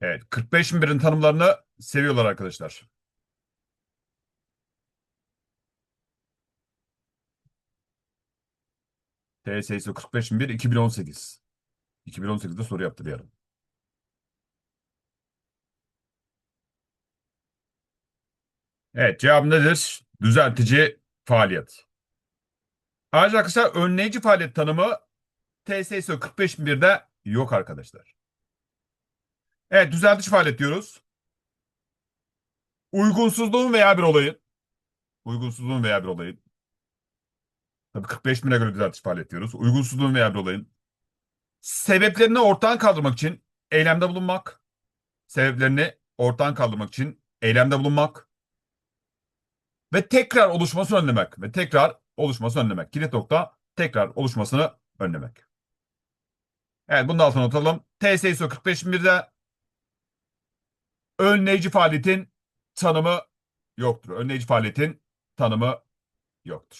Evet 45 bin birin tanımlarını seviyorlar arkadaşlar. TSS 45 bin bir 2018. 2018'de soru yaptı bir ara. Evet cevap nedir? Düzeltici faaliyet. Ayrıca arkadaşlar önleyici faaliyet tanımı TSS 45.1'de yok arkadaşlar. Evet düzeltici faaliyet diyoruz. Uygunsuzluğun veya bir olayın uygunsuzluğun veya bir olayın tabii 45 bine göre düzeltici faaliyet diyoruz. Uygunsuzluğun veya bir olayın sebeplerini ortadan kaldırmak için eylemde bulunmak sebeplerini ortadan kaldırmak için eylemde bulunmak ve tekrar oluşmasını önlemek ve tekrar oluşmasını önlemek. Kilit nokta tekrar oluşmasını önlemek. Evet bunu da altına notalım. TSISO 45.1'de önleyici faaliyetin tanımı yoktur. Önleyici faaliyetin tanımı yoktur.